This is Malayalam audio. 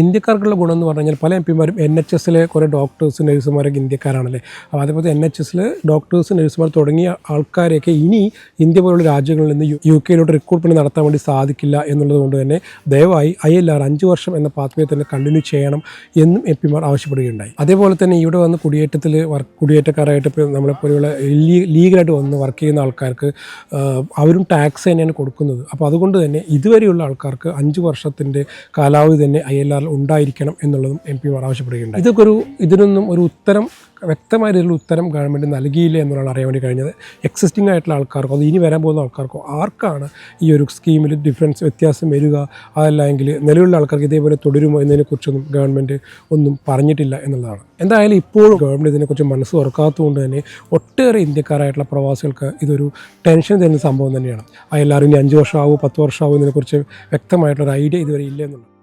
ഇന്ത്യക്കാർക്കുള്ള ഗുണം എന്ന് പറഞ്ഞു കഴിഞ്ഞാൽ പല എം പിമാരും എൻ എച്ച് എസിലെ കുറേ ഡോക്ടേഴ്സ് നഴ്സുമാരൊക്കെ ഇന്ത്യക്കാരാണല്ലേ. അപ്പോൾ അതേപോലെ എൻ എച്ച് എസിൽ ഡോക്ടേഴ്സ് നഴ്സുമാർ തുടങ്ങിയ ആൾക്കാരെയൊക്കെ ഇനി ഇന്ത്യ പോലുള്ള രാജ്യങ്ങളിൽ നിന്ന് യു കെയിലോട്ട് റിക്രൂട്ട്മെന്റ് നടത്താൻ വേണ്ടി സാധിക്കില്ല എന്നുള്ളത് കൊണ്ട് തന്നെ ദയവായി ഐ എൽ ആർ അഞ്ച് വർഷം എന്ന പാത്വേ തന്നെ കണ്ടിന്യൂ ചെയ്യണം എന്നും എം പിമാർ ആവശ്യപ്പെടുകയുണ്ടായി. അതേപോലെ തന്നെ ഇവിടെ വന്ന് കുടിയേറ്റത്തിൽ വർക്ക് കുടിയേറ്റക്കാരായിട്ട് ഇപ്പോൾ നമ്മളെപ്പോലെയുള്ള ലീഗലായിട്ട് വന്ന് വർക്ക് ചെയ്യുന്ന ആൾക്കാർക്ക് അവരും ടാക്സ് തന്നെയാണ് കൊടുക്കുന്നത്. അപ്പോൾ അതുകൊണ്ട് തന്നെ ഇതുവരെയുള്ള ആൾക്കാർക്ക് അഞ്ച് വർഷത്തിന്റെ കാലാവധി തന്നെ ഐ എൽ ആറിൽ ഉണ്ടായിരിക്കണം എന്നുള്ളതും എം പിമാർ ആവശ്യപ്പെടുകയുണ്ടായി. ഇതൊക്കെ ഒരു ഇതിനൊന്നും ഒരു ഉത്തരം വ്യക്തമായ രീതിയിലുള്ള ഉത്തരം ഗവൺമെന്റ് നൽകിയില്ല എന്നുള്ളതാണ് അറിയാൻ വേണ്ടി കഴിഞ്ഞത്. എക്സിസ്റ്റിംഗ് ആയിട്ടുള്ള ആൾക്കാർക്കോ അത് ഇനി വരാൻ പോകുന്ന ആൾക്കാർക്കോ ആർക്കാണ് ഈ ഒരു സ്കീമിൽ ഡിഫറൻസ് വ്യത്യാസം വരിക? അതല്ലെങ്കിൽ നിലവിലുള്ള ആൾക്കാർക്ക് ഇതേപോലെ തുടരുമോ എന്നതിനെക്കുറിച്ചൊന്നും ഗവൺമെന്റ് ഒന്നും പറഞ്ഞിട്ടില്ല എന്നുള്ളതാണ്. എന്തായാലും ഇപ്പോഴും ഗവൺമെന്റ് ഇതിനെക്കുറിച്ച് മനസ്സ് തുറക്കാത്തതുകൊണ്ട് തന്നെ ഒട്ടേറെ ഇന്ത്യക്കാരായിട്ടുള്ള പ്രവാസികൾക്ക് ഇതൊരു ടെൻഷൻ തരുന്ന സംഭവം തന്നെയാണ്. ആ ഇനി അഞ്ച് വർഷമാവോ പത്ത് വർഷമാവോ ഇതിനെക്കുറിച്ച് വ്യക്തമായിട്ടുള്ള ഒരു ഐഡിയ ഇതുവരെ ഇല്ല എന്നുള്ളത്